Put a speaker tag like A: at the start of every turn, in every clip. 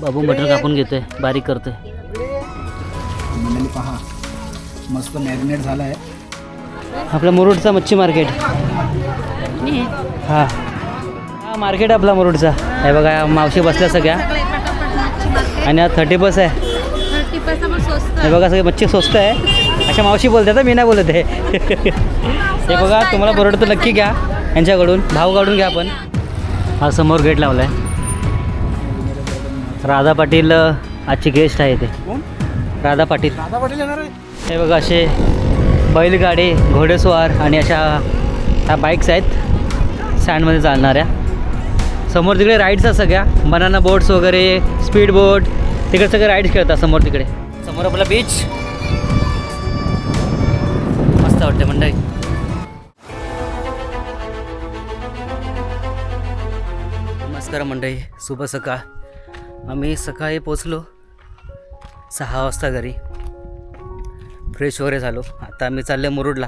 A: बाबू मटर कापून घेतोय बारीक करतोय
B: पहा. मस्त मॅरिनेट झाला आहे
A: आपला मुरुडचा मच्छी मार्केट. हा. हा मार्केट आपला मुरुडचा. हे बघा मावशी बसल्या सगळ्या. आणि आज थर्टी बस आहे. हे बघा सगळे मच्छी स्वस्त आहे. अशा मावशी बोलतात हं, मी नाही बोलत आहे. हे बघा तुम्हाला तर नक्की घ्या. यांच्याकडून भाव काढून घ्या आपण. हा समोर गेट लावला आहे राधा पाटील आजची गेस्ट आहे ते
B: कोण?
A: राधा पाटील.
B: दादा पाटील येणार आहे.
A: हे बघा असे बैलगाडी घोडेस्वार आणि अशा ह्या बाईक्स आहेत. सँडमध्ये चालणाऱ्या. समोर तिकडे राईड्स आहेत सगळ्या. बनाना बोट्स वगैरे स्पीड बोट तिकडे सगळे राईड्स खेळतात समोर तिकडे. समोर आपला बीच मस्त वाटते मंडळी. नमस्कार मंडळी. शुभ सकाळ. आम्ही सकाळी पोचलो. सहा वाजता घरी. फ्रेश वगैरे झालो. आता आम्ही चाललो मुरुडला.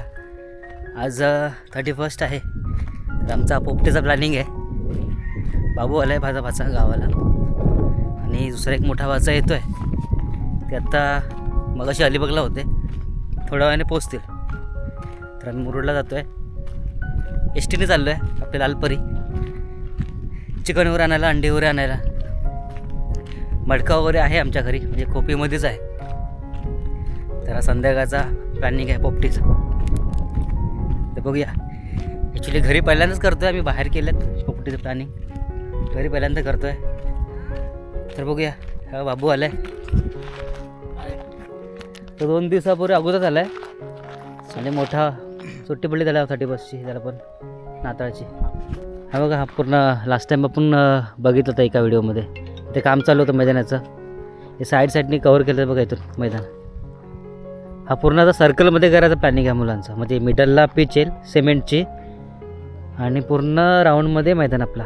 A: आज थर्टी फर्स्ट आहे. तर आमचा पोपटेचा प्लॅनिंग आहे. बाबू आला आहे माझा भाचा गावाला. आणि दुसरा एक मोठा भाचा येतो आहे ते आत्ता मगाशी अलिबागला होते. थोड्या वेळाने पोचतील. तर आम्ही मुरुडला जातो आहे एस टीने चाललो आहे आपल्या लालपरी. चिकन वगैरे आणायला अंडी वगैरे आणायला. मडका वगैरे आहे आमच्या घरी म्हणजे खोपीमध्येच आहे. तर संध्याकाळचा प्लॅनिंग आहे पोपटीचा तर बघूया. ॲक्च्युली घरी पहिल्यांदाच करतो आहे आम्ही बाहेर केलं पोपटीचं प्लॅनिंग घरी पहिल्यांदा करतो आहे तर बघूया. हा बाबू आला आहे तो दोन दिवसापूर्वी अगोदर आला आहे आणि मोठा सुट्टी पडली त्याला थर्टी बसची त्याला पण नाताळची. हा बघा हा पूर्ण लास्ट टाईम आपण बघितलं होतं एका व्हिडिओमध्ये ते काम चालू होतं मैदानाचं. हे साईड साईडने कवर केलं बघा इथून मैदान. हा पूर्ण आता सर्कलमध्ये करायचा प्लॅनिंग आहे मुलांचा. म्हणजे मिडलला पिच येईल सिमेंटची आणि पूर्ण राऊंडमध्ये मैदान आपला.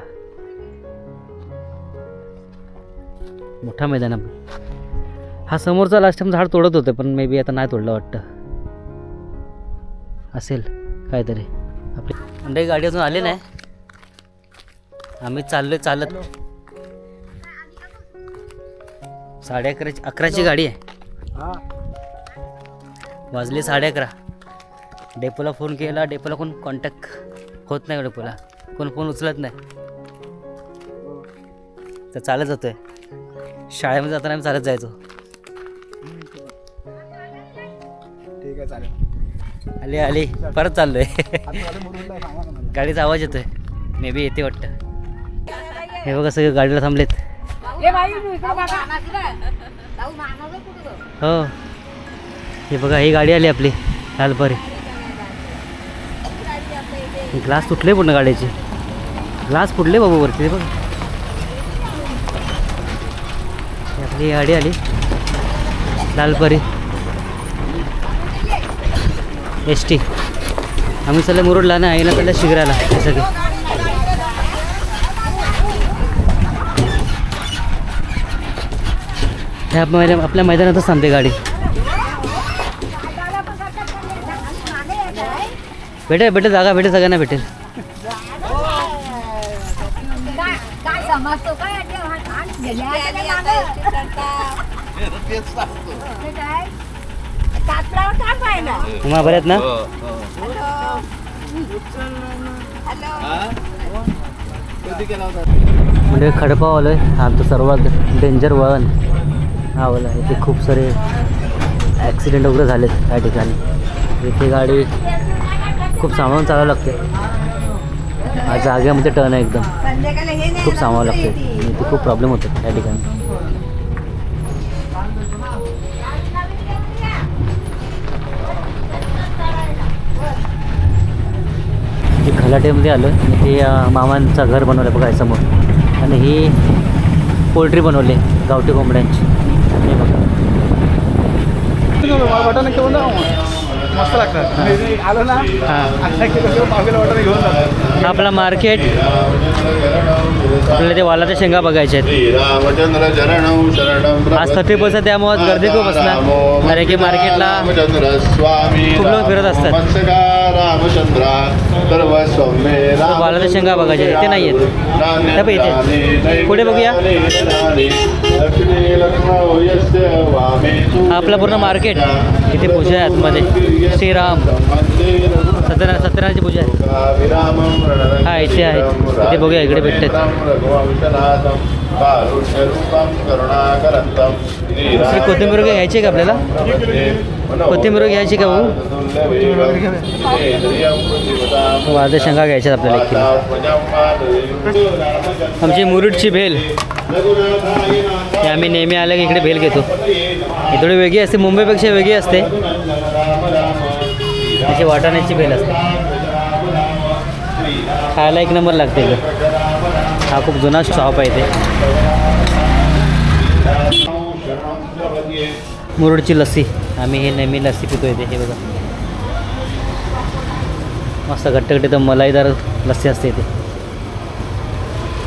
A: मोठा मैदान आपला. हा समोरचा लास्ट टाइम झाड तोडत होतं पण मे बी आता नाही तोडलं वाटतं. असेल काहीतरी. आपली म्हणजे गाडी अजून आली नाही. आम्ही चाललोय चालत साडे अकराची अकराची गाडी आहे.
B: हा.
A: वाजले साडे अकरा. डेपोला फोन केला डेपोला कोण कॉन्टॅक्ट होत नाही डेपोला? कोण फोन उचलत नाही. तर चालत जातोय. शाळेमध्ये जाताना आम्ही चालत जायचो.
B: ठीक आहे चालेल.
A: आली आली. परत चाललोय. गाडीचा आवाज येतोय. मे बी येते वाटतं. हे बघा सगळे गाडीला थांबलेत. हो. हे बघा ही गाडी आली आपली. लालपरी ग्लास तुटले पूर्ण गाडीचे. ग्लास फुटले बाबू वरती हे बघा. ही आपली गाडी आली. Lalpari S T. आम्ही चालले मुरुडला ना आईला चाललं शिगराला हे सगळे. हे आप- आपल्या मैदानातच थांबते गाडी. भेटेल भेटेल जागा भेटेल सगळ्यांना भेटेल. उमा बऱ्यात ना? म्हणजे खडपाव आलोय. आहे आमचं सर्वात डेंजर वळण नावाला इथे खूप सारे ॲक्सिडेंट वगैरे झालेत त्या ठिकाणी. इथे गाडी खूप सांभाळून चालावं लागते. हा जागेमध्ये टर्न आहे एकदम. खूप सांभाळावं लागते. इथे खूप प्रॉब्लेम होतात त्या ठिकाणी. खलाटेमध्ये आलो आणि ते मामांचं घर बनवलं बघा समोर आणि ही पोल्ट्री बनवली गावठी कोंबड्यांची. हे बघा
B: वाटाणा केवढा मस्त लागतात मी आलो ना
A: हां
B: आता की कसं पावलेलं वाटत घेऊन जातो
A: हा आपला मार्केट आपल्याला ते वालाच्या शेंगा बघायच्या आहेत. आज थर्टी पर्सेंट त्यामुळे गर्दी खूप असणार. कारण की मार्केटला खूप लोक फिरत असतात. वालाच्या शेंगा बघायच्या इथे नाही आहेत. इथे. पुढे बघूया. आपला पूर्ण मार्केट इथे आहे आतमध्ये. श्रीराम. सत्यनारायण सत्यनारायणची पूजा आहे. हा, इथे आहे. इथे बघूया, इकडे भेटतात. दुसरी कोथिंबीर घ्यायची का आपल्याला? कोथिंबीर घ्यायची का भाऊ? वालाच्या शेंगा घ्यायच्या आपल्याला आमची मुरुडची भेल. हे आम्ही नेहमी आलं की इकडे भेल घेतो. ही थोडी वेगळी असते मुंबईपेक्षा वेगळी असते. अशी वाटाण्याची बेल असते. खायला एक नंबर लागते हा खूप जुना शॉप आहे ते मुरुडची लस्सी. आम्ही हे नेहमी लस्सी पितो इथे हे बघा. मस्त घट्ट घट्ट तर मलाईदार लस्सी असते इथे.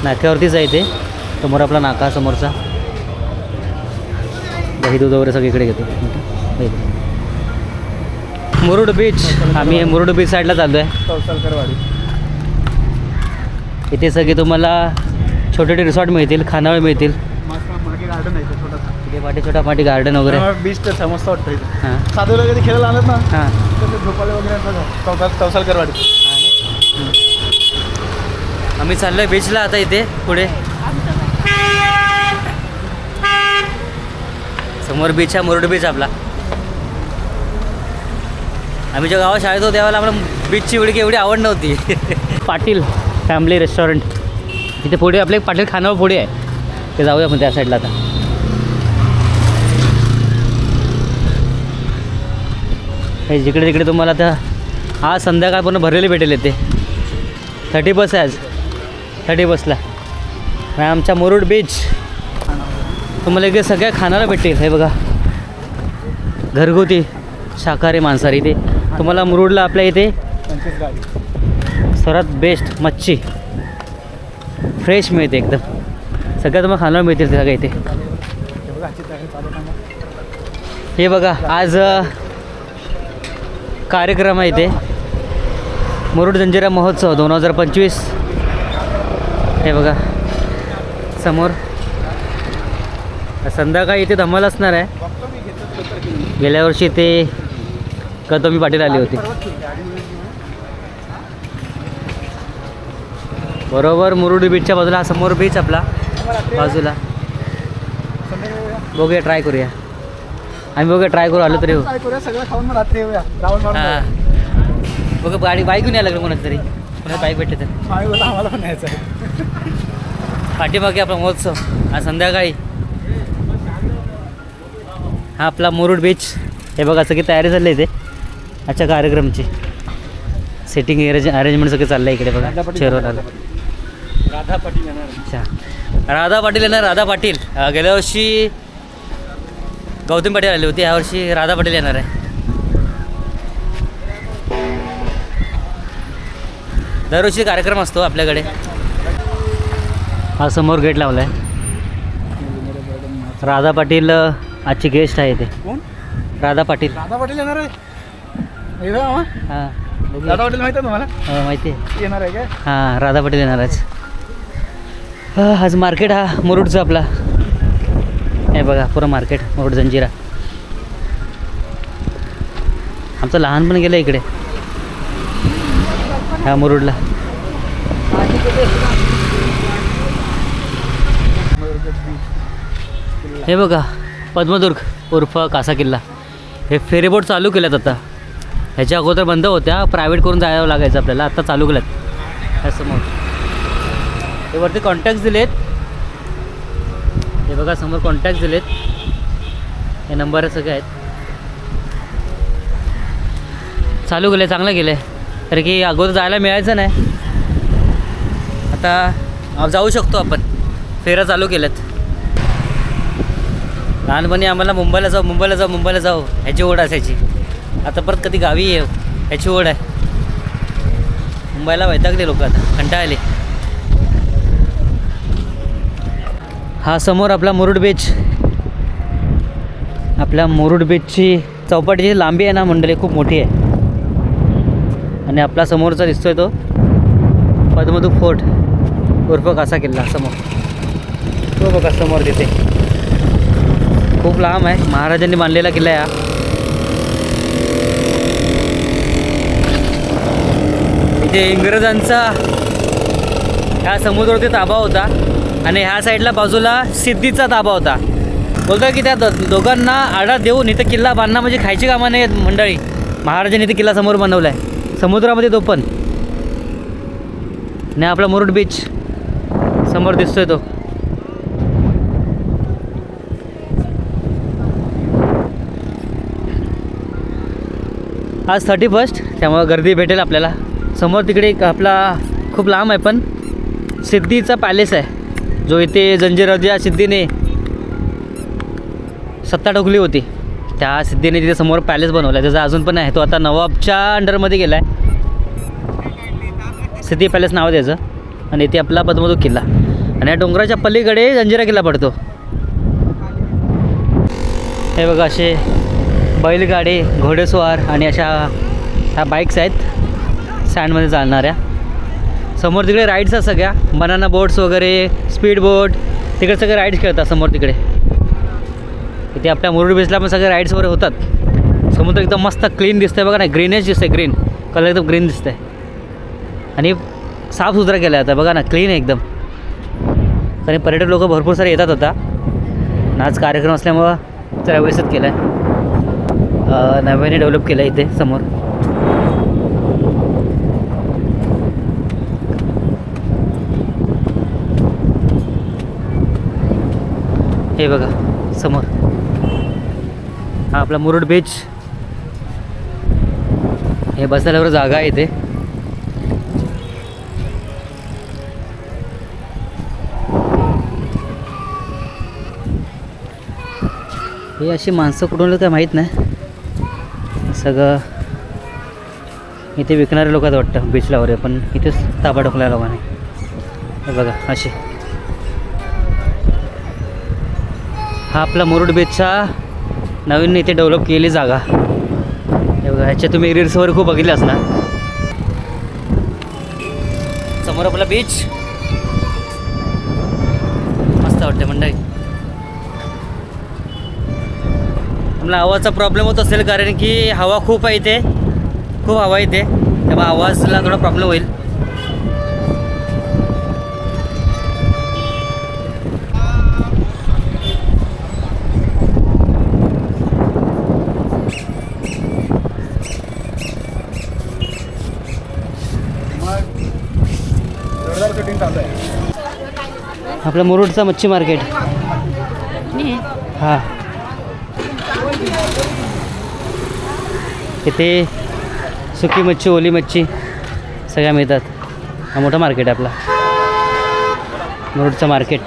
A: नाक्यावरतीच आहे ते समोर आपला नाका समोरचा. दही दूध वगैरे सगळीकडे घेतो. मुरुड बीच आम्ही हे मुरुड बीच साईडला चाललो आहे इथे सगळे तुम्हाला छोटे छोटे रिसॉर्ट मिळतील खानावळ मिळतील. पाठी छोटा पाठी गार्डन वगैरे.
B: बीच तर मस्त वाटतं
A: हां.
B: साधूला कधी खेळायला आणत ना
A: हां.
B: झोपाळे वगैरे चौकात चौसालकरवाडी
A: आम्ही चाललो आहे बीचला आता इथे पुढे. समोर बीच आहे मुरुड बीच आपला. आम्ही जेव्हा गावात शाळेत होतो त्यावेळेला आम्हाला बीचची उडकी एवढी आवड नव्हती. Patil family restaurant. इथे पुढे आपले पाटील खानावर पुढे आहे. ते जाऊया आपण त्या साईडला आता. हे जिकडे तिकडे तुम्हाला आता आज संध्याकाळ पूर्ण भरलेले भेटेल येते थर्टी बस आहे आज. थर्टी बसला आणि आमच्या मुरुड बीच तुम्हाला इकडे सगळ्या खानाला भेटेल हे बघा. घरगुती शाकाहारी मांसाहारी ते. तुम्हाला मुरुडला आपल्या इथे सर्वात बेस्ट मच्छी. फ्रेश मिळते एकदम. सगळ्या तुम्हाला खानाला मिळतील सगळ्या इथे.
B: हे बघा
A: आज कार्यक्रम आहे इथे. मुरुड जंजिरा महोत्सव दोन हजार पंचवीस. हे बघा समोर. संध्याकाळी इथे धमाल असणार आहे. गेल्या वर्षी ते कदमी पाटील आली होती. बरोबर मुरुड बीचच्या बाजूला हा समोर बीच आपला बाजूला. बघूया ट्राय करूया. आम्ही बघूया ट्राय करू आलो तरी हो. हां. बघा गाडी बाईक घेऊन यायला लागलं कोणाचं तरी. कोणाला बाईक भेटले तर. पाठीमागे आपला महोत्सव. आज संध्याकाळी. हा आपला मुरुड बीच हे बघा सगळी तयारी आहे इथे. आजच्या कार्यक्रमची. सेटिंग अरेंज अरेंजमेंट सगळं चाललं आहे इकडे बघा
B: राधा
A: चेअरवर आलं
B: पाटील राधा पाटील येणार.
A: अच्छा. राधा पाटील येणार राधा पाटील. गेल्या वर्षी गौतम पाटील आली होती यावर्षी राधा पाटील येणार आहे. दरवर्षी कार्यक्रम असतो आपल्याकडे. हा समोर गेट लावला आहे राधा पाटील आजची गेस्ट आहे ते राधा पाटील.
B: राधा पाटील येणार आहे? हे. राधा पाटील माहिती आहे तुम्हाला?
A: हो, माहिती आहे.
B: येणार आहे काय?
A: हां राधा पाटील येणार आज हा, आज मार्केट हा मुरुडचा आपला. हे बघा पुरं मार्केट मुरुड जंजिरा. आमचं लहानपण गेलं इकडे. ह्या मुरुडला. हे बघा पद्मदुर्ग उर्फ कासा किल्ला. हे फेरीबोट चालू केल्यात आता. ह्याच्या अगोदर बंद होत्या प्रायव्हेट करून जायला लागायचं आपल्याला. आत्ता चालू केल्यात. ह्या समोर. हे वरती कॉन्टॅक्ट दिलेत. हे बघा समोर कॉन्टॅक्ट दिलेत. हे नंबर सगळे आहेत. चालू केलं चांगलं केलं. आहे कारण की अगोदर जायला मिळायचं नाही. आता जाऊ शकतो आपण. फेऱ्या चालू केल्यात. लहानपणी आम्हाला मुंबईला जाऊ मुंबईला जाऊ मुंबईला जाऊ. ह्याची ओढ असायची. आता परत कधी गावी येऊ? याची ओढ आहे. मुंबईला वैतागले लोक आता. कंटाळले हा समोर आपला मुरुड बीच आपल्या मुरुड बीचची चौपाटीची लांबी आहे ना मंडळी खूप मोठी आहे. आणि आपला समोरचा दिसतोय तो पद्मधू फोर्ट. उर्फ कासा किल्ला समोर. तो बघा समोर तिथे. खूप लांब आहे. महाराजांनी बांधलेला किल्ला आहे हा. इथे इंग्रजांचा ह्या समुद्रावरती ताबा होता आणि ह्या साईडला बाजूला सिद्धीचा ताबा होता. बोलतो की त्या दोघांना आडा देऊन इथं किल्ला बांधणं म्हणजे खायची कामं नाही आहेत मंडळी. महाराजांनी इथे किल्ला समोर बनवला आहे समुद्रामध्ये तो पण. आणि आपला मुरुड बीच समोर दिसतोय तो. आज थर्टी फर्स्ट त्यामुळं गर्दी भेटेल आपल्याला. समोर तिकडे एक आपला खूप लांब आहे पण सिद्धीचा पॅलेस आहे. जो इथे जंजिराजा सिद्धीने सत्ता ठोकली होती त्या सिद्धीने तिथे समोर पॅलेस बनवला आहे त्याचा अजून पण आहे तो आता नवाबच्या अंडरमध्ये गेला आहे सिद्धी पॅलेस नाव त्याचं. आणि इथे आपला पद्मदू किल्ला. आणि या डोंगराच्या पलीकडे जंजिरा किल्ला पडतो. हे बघा असे बैलगाडी घोडेस्वार आणि अशा ह्या बाईक्स आहेत. स्टँडमध्ये चालणाऱ्या. समोर तिकडे राईड्स आहेत सगळ्या. बनाना बोट्स वगैरे स्पीड बोट तिकडे सगळे राईड्स खेळतात समोर तिकडे. इथे आपल्या मुरुड बीचला पण सगळे राईड्स वगैरे होतात. समुद्र एकदम मस्त क्लीन दिसतंय. बघा ना ग्रीनच दिसतंय ग्रीन कलर एकदम ग्रीन दिसतंय. आणि साफसुथरा केला आहे आता. बघा ना क्लीन आहे एकदम. कारण पर्यटक लोक भरपूर सारे येतात आता. आज कार्यक्रम असल्यामुळं जरा व्यवस्थित केलं आहे नव्याने डेव्हलप केलं आहे इथे समोर. हे बघा समोर. हा आपला मुरुड बीच हे बसायला जागा आहे इथे. हे अशी माणसं कुठून काय माहीत नाही. सगळं इथे विकणारे लोकात वाटतं बीचला वगैरे पण इथेच ताबा ठोकला लोकांनी हे बघा असे हा आपला मुरुड बीचचा नवीन इथे डेव्हलप केली जागा. ह्याच्या तुम्ही रील्स वगैरे खूप बघितले असणार. समोर आपला बीच मस्त वाटते मंडळी. आपला आवाजचा प्रॉब्लेम होत असेल कारण की हवा खूप आहे इथे. खूप हवा इथे. त्यामुळे आवाजला थोडा प्रॉब्लेम होईल. आपलं मुरुडचा मच्छी मार्केट. हां. इथे सुकी मच्छी ओली मच्छी सगळ्या मिळतात. हा मोठा मार्केट आहे आपला. मुरुडचं मार्केट.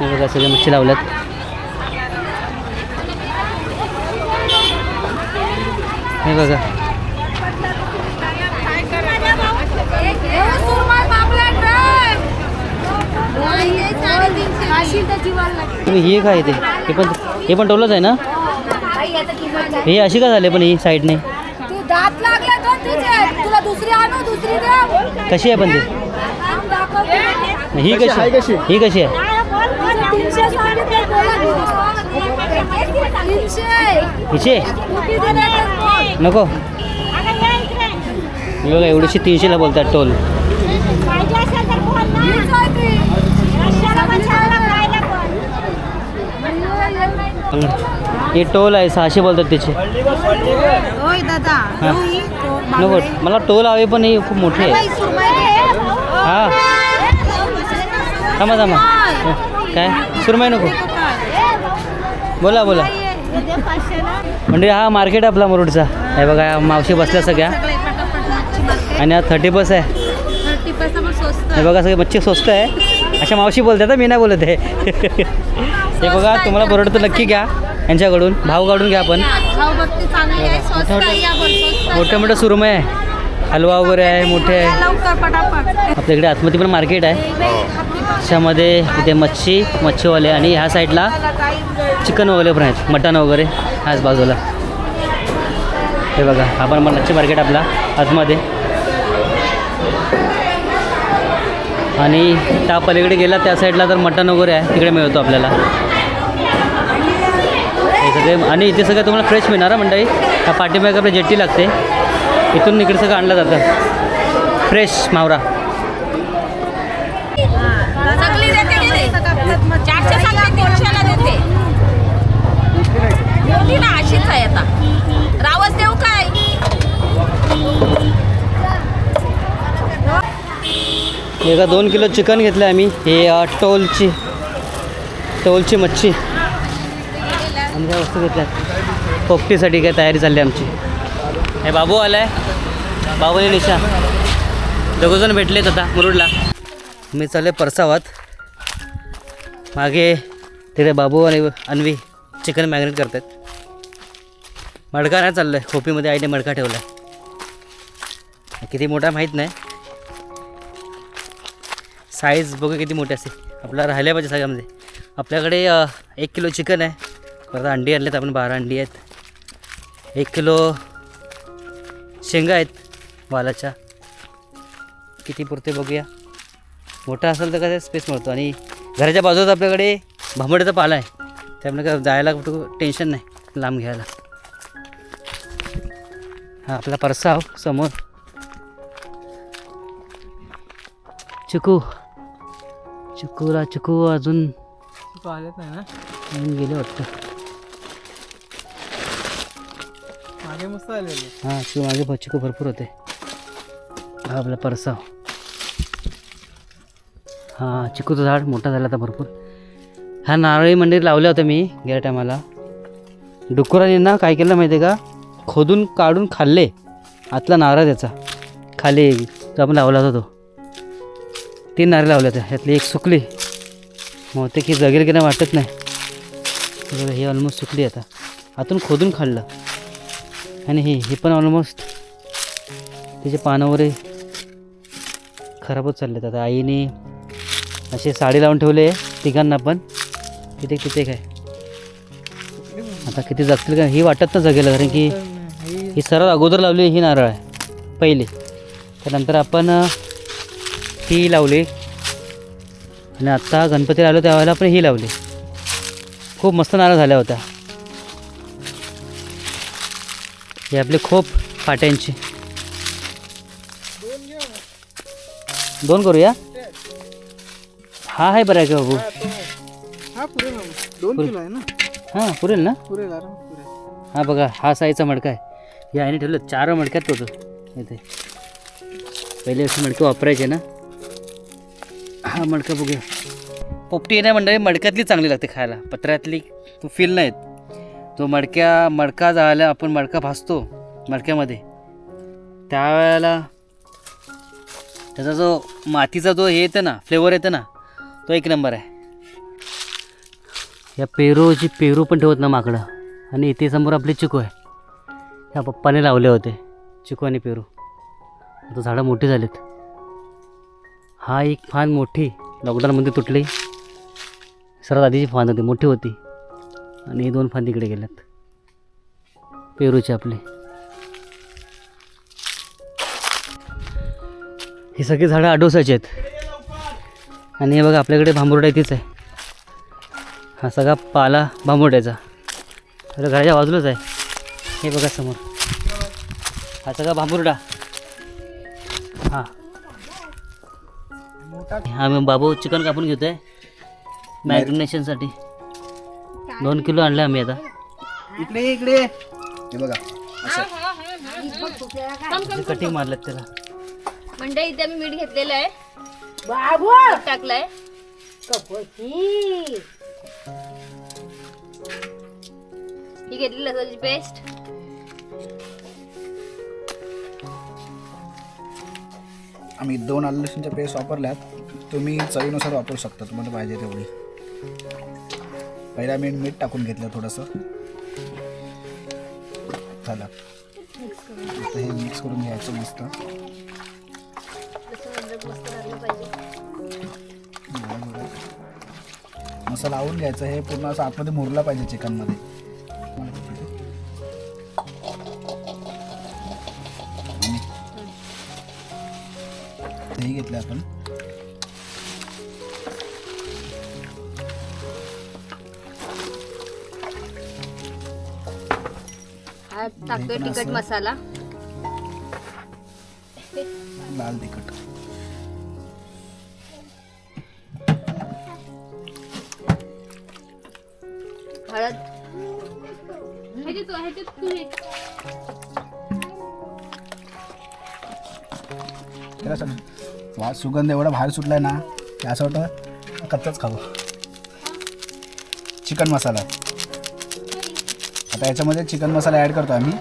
A: बघा सगळ्या मच्छी लावल्यात. हे बघा. तुम्ही हे काय ते? हे पण हे पण टोलच आहे ना? हे अशी का झाले पण ही साईडने?
C: तू दात लागला तर तुझे तुला दुसरी आणू दुसरी दे
A: कशी आहे पण ती. ही
B: कशी आहे?
A: कशी? ही कशी आहे? हिचे. नको. हे बघा एवढीशी तीनशेला बोलतात टोल
C: हीच आहे ती.
A: हे टोल आहे सहाशे बोलतात त्याचे.
C: होय दादा
A: हा. नको मला टोल हवे पण हे खूप मोठी आहे. हां. थांबा थांबा. काय? सुरमई नको. बोला बोला. म्हणजे हा मार्केट आपला मुरुडचा. हे बघा या मावशी बसल्या सगळ्या. आणि हा थर्टी बस आहे.
C: थर्टी पैसा पण स्वस्त
A: हे बघा सगळे मच्छी स्वस्त आहे. अशा मावशी बोलतात हं, मी नाही बोलत आहे. हे बघा तुम्हाला परवडतं तर नक्की घ्या. यांच्याकडून भाव काढून घ्या आपण. मोठे मोठे सुरमय आहे हलवा वगैरे आहे मोठे आहे. आपल्या इकडे आतमध्ये पण मार्केट आहे. त्याच्यामध्ये इथे मच्छी मच्छीवाले आणि ह्या साईडला चिकनवाले पण आहेत मटण वगैरे ह्याच बाजूला. हे बघा आपण मच्छी मार्केट आपला आतमध्ये. आणि त्या पलीकडे गेला त्या साईडला तर मटण वगैरे आहे तिकडे मिळतो आपल्याला. हे आणि इथे सगळं तुम्हाला फ्रेश मिळणार मंडळी. हा पाठीमागे आपल्या जेट्टी लागते. इथून इकडे सगळं आणलं जातं. फ्रेश मावरा.
C: अशीच आहे आता देऊ काय
A: एका दोन किलो चिकन घेतलं आम्ही. हे टोलची. टोलची मच्छी. आणि काय वस्तू घेतल्यात? पोपटीसाठी काय तयारी चालली आमची. हे बाबू आलाय. बाबू आणि निशा. दोघंजण भेटलेत आता मुरुडला. मी चालले परसावात. मागे तिथे बाबू आणि अन्वी चिकन मॅग्नेट करतात मडका नाही चाललं आहे खोपीमध्ये आईने मडका ठेवला आहे किती मोठा माहीत नाही. साईज बघू किती मोठी असते आपला राहिल्या पाहिजे सगळ्यामध्ये आपल्याकडे एक किलो चिकन आहे. परत अंडी आणलेत आपण बारा अंडी आहेत. एक किलो शेंगा आहेत वालाच्या. किती पुरते बघूया. मोठा असेल तर काय स्पेस मिळतो. आणि घराच्या बाजूलाच आपल्याकडे भांबड्याचा पाला आहे. त्यामुळे काय जायला कुठं टेन्शन नाही लांब घ्यायला. हा आपला परसाव समोर. चिकू. चिकूला चिकू अजून
B: आलेच नाही ना?
A: गेले वाटतं.
B: मागे मस्त आलेले.
A: हां तू मागे भ- चिकू भरपूर होते. हा आपला परसाव. हां चिकूचं झाड मोठा झाला आता भरपूर. हा नारळी मंदिर लावलं होतं मी गेल्या टायमाला. डुकराने ना काय केलं माहिती आहे का? खोदून काढून खाल्ले. आतला नारळ त्याचा. खाली तो आपण लावला होता तो. तीन नारळ लावले होते. ह्यातली एक सुकली. बहुतेक ही जगेल की नाही वाटत नाही. हे ऑलमोस्ट सुकली आता. आतून खोदून खाल्लं. आणि हे ही पण ऑलमोस्ट तिचे पानं वगैरे खराब होत चाललेत. आता आईने असे साडी लावून ठेवले तिघांना पण. किती किती काय? आता किती जगतील का? ही वाटत ना जगेल कारण की ही सर्वात अगोदर लावली ही नारळ आहे पहिली. त्यानंतर आपण ही लावली. आणि आत्ता गणपती आलो त्यावेळेला आपण ही लावली. खूप मस्त नारळ झाल्या होत्या. हे आपले खोप फाट्यांची दोन करूया? हा आहे बरं आहे का बाबू?
B: हा पुरे ना. दोन किलो आहे ना?
A: हां पुरेल ना?
B: पुरेल आराम पुरेल.
A: हा बघा हा साईजचा मडका आहे. या आईने ठेवलं चार मडक्यात होतो इथे. पहिले असे मडके वापरायचे ना. हा मडका बघूया. पोपटी आहे ना मंडळी मडक्यातली चांगली लागते खायला. पत्र्यातली तो फील नाही तो मडक्या मडका जायला आपण मडका भासतो मडक्यामध्ये त्यावेळेला त्याचा जो मातीचा जो हे येतं ना फ्लेवर येतं ना तो एक नंबर आहे. या पेरूची पेरू पण ठेवत ना माकडं आणि इथे समोर आपले चिकू आहे. ह्या पप्पाने लावले होते चिकू आणि पेरू. आता झाडं मोठी झालीत. हा एक फान मोठी लॉकडाऊनमध्ये तुटली. सर्वात आधीची फान होती मोठी होती. आणि हे दोन फांद इकडे गेल्यात. पेरूचे आपले. ही सगळी झाडं आडोसाची आहेत. आणि हे बघा आपल्याकडे भांबुर्डा इथेच आहे. हा सगळा पाला भांबुर्ड्याचा. तर घराच्या बाजूलाच आहे. हे बघा समोर. हा सगळा भांबुर्डा. हां. मी बाबू चिकन कापून घेतो आहे मॅरिनेशनसाठी. दोन किलो आणले आम्ही आता.
B: इकडे ये, इकडे. ये. हे बघा
A: कटिंग मारल्यात त्याला.
C: म्हणजे इथे मी मीठ घेतलेलं आहे. मीठ टाकलंय. ही घेतली लसणाची पेस्ट.
B: आम्ही दोन आलं लसूणच्या पेस्ट वापरल्यात. तुम्ही चवीनुसार वापरू शकता तुम्हाला पाहिजे तेवढी. पहिला मीठ मीठ टाकून घेतलं थोडंसं. झालं. आता हे मिक्स करून घ्यायचं मस्त. मसाला लावून घ्यायचं. हे पूर्ण असं आतमध्ये मुरला पाहिजे चिकनमध्ये. तेही घेतलं आपण.
C: हा टाकतोय तिखट मसाला.
B: लाल तिखट.
C: हळद.
B: त्याला सांग वा सुगंध एवढा बाहेर सुटलाय ना की असं वाटतं कच्चाच खावं. चिकन मसाला. आता याच्यामध्ये चिकन मसाला ॲड करतो आम्ही.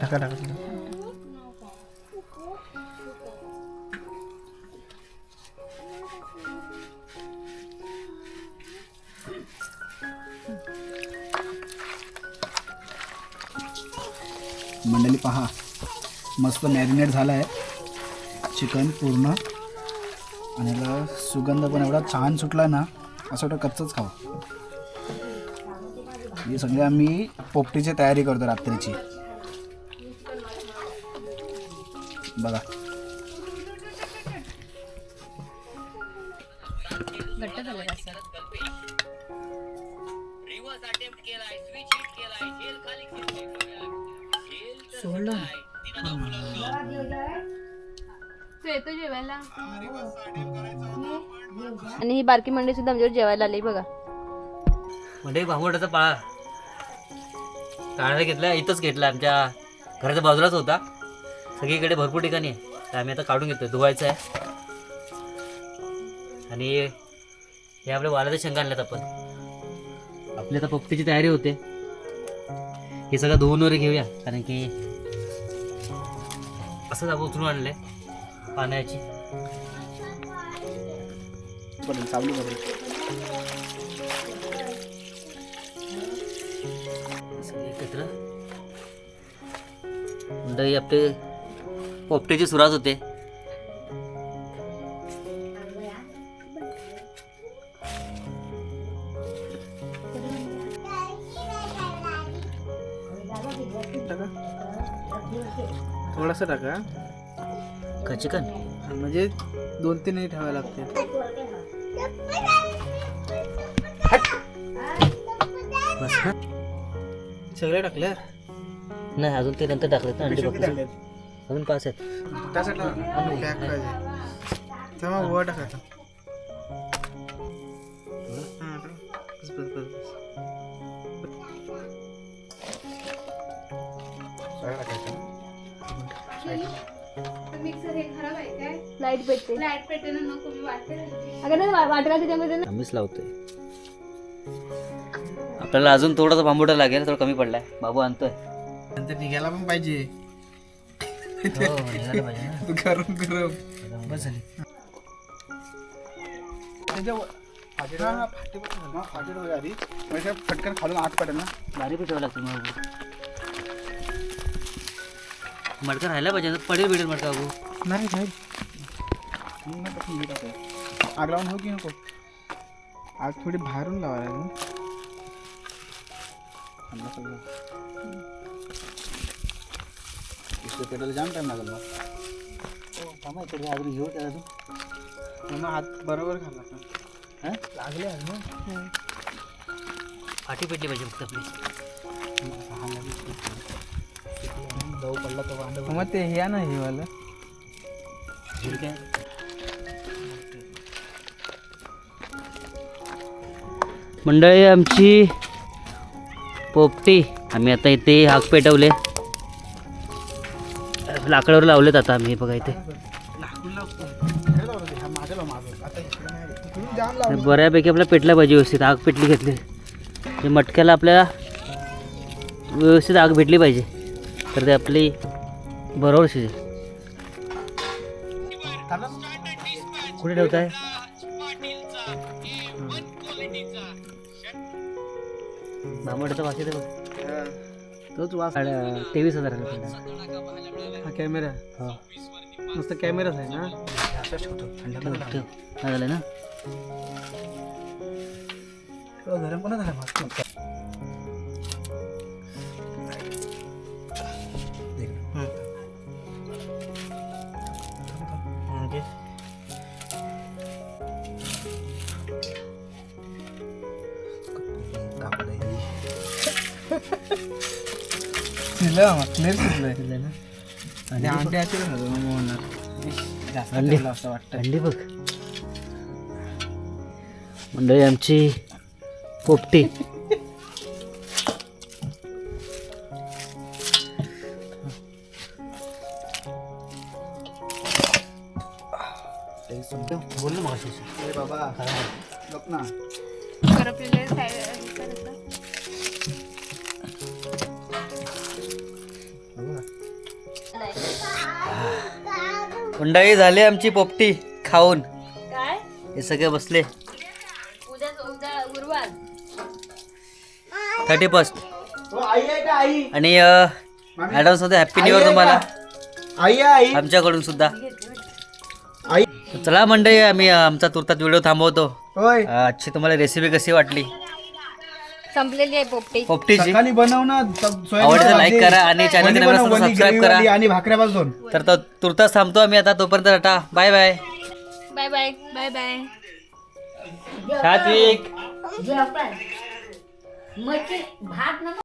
B: टाका टाका मंडळी पहा मस्त मॅरिनेट झालं आहे चिकन पूर्ण. आणि याला सुगंध पण एवढा छान सुटला ना असं वाटतं कच्चंच खावं हे सगळे आम्ही पोपटीची तयारी करतो रात्रीची. बघा.
C: आणि ही बारकी मंडळी सुद्धा आमच्यावर जेवायला आली बघा.
A: म्हणजे भांगोटाचा पाळा. काढायला घेतला इथंच घेतला. आमच्या घराच्या बाजूलाच होता. सगळीकडे भरपूर ठिकाणी आहे. तर आम्ही आता काढून घेतो धुवायचं आहे. आणि हे आपल्या वालाच्या शेंगा आणल्यात आपण. आपली आता पप्तीची तयारी होते. हे सगळं धुवून वगैरे घेऊया. कारण की असंच आपण उचलून आणलं पाण्याची.
B: बदल सावली
A: सगळे एकत्र मंडळी आपले पोपटेची सुरुवात होते.
D: थोडासा टाका
A: का चिकन
D: म्हणजे दोन तीनही ठेवावे लागते.
A: बस
D: सगळे टाकले?
A: नाही अजून ते नंतर टाकलेत ना अंडी बाकी अजून पाच आहेत.
D: त्यासाठी वर टाकायचा.
C: लाइट पेटते लाइट पेटते अगं वाटला त्याच्यामध्ये ना
A: आम्हीच लावतोय. आपल्याला अजून थोडासा बांबोटा लागेल थोडा कमी पडलाय. बाबू आणतोय.
D: नंतर निघायला पण पाहिजे.
A: हो, ना.
D: गरम गरम
A: बस झाली.
B: फाटेल आधी. म्हणजे फटकन खालून आत पडेल ना.
A: भारी पेटवावं लागतं मग मडका राहायला पाहिजे ना. पडेल भेटेल मडका बाबू.
D: नाही नाही.
B: मग नाही टाकून हे टाकायचं. आग लावून हो की नको
D: आग थोडी बाहेरून लावायला लागेल.
B: सगळं दुसऱ्या पेटायला जाम टाईम लागेल मग
A: थांबा तरी अजून घेऊ त्याला तू
D: मग हात बरोबर खाल्ला का
A: हा?
D: लागले आज ना
A: फाटी पेटली पाहिजे फक्त आपली
B: जाऊ पडला तो
D: मग ते हे ना हे वाला
A: ठीक आहे मंडळी आमची पोपटी. आम्ही आता इथे हाक पेटवले. लाकडावर लावलेत आता आम्ही बघा इथे. बऱ्यापैकी आपल्याला पेटला पाहिजे व्यवस्थित आग पेटली घेतली. म्हणजे मटक्याला आपल्याला व्यवस्थित आग भेटली पाहिजे. तर ते आपली बरोबर शिजेल. कुठे ठेवताय? बांबोड्याचा वास येतो बघ. तोच वास तेवीस हजार
D: हा कॅमेरा.
A: हो.
D: मस्त कॅमेराच आहे ना?
A: ठेव ठेव. काय झालं ना?
B: गरम पण झालं? मस्त क्लिअर शिजलंय आणि अंडे असेल ना जास्त
A: अंडे.
B: असं वाटतं
A: अंडी बघ. मंडळी आमची पोपटी. बोल ना मग
B: बाबा
C: करपलेले
A: मंडळी झाली आमची पोपटी खाऊन.
C: काय?
A: हे सगळे बसले.
C: उद्या उद्या गुरुवार.
A: थर्टी फर्स्ट
B: आई आहे का आई?
A: आणि ॲडव्हान्समध्ये हॅपी न्यू इयर तुम्हाला.
B: आई आई?
A: आमच्याकडून सुद्धा.
B: आई?
A: चला मंडळी आम्ही आमचा तुर्तात व्हिडिओ थांबवतो.
B: होय.
A: अ, आजची तुम्हाला रेसिपी कशी वाटली?
C: संपलेली आहे पोपटी.
A: पोपटीची.
B: सकाळी बनव ना सब- सोयाबीन
A: आवडतं
B: भाजी.
A: like करा आणि channel
B: वली
A: ला नवीन
B: बनव,
A: तर
B: वली,
A: करा.
B: आणि भाकऱ्यापासून
A: तर तो तुर्तास थांबतो आम्ही आता तोपर्यंत tata. Bye bye
C: bye bye bye bye
A: सात्विक
C: भात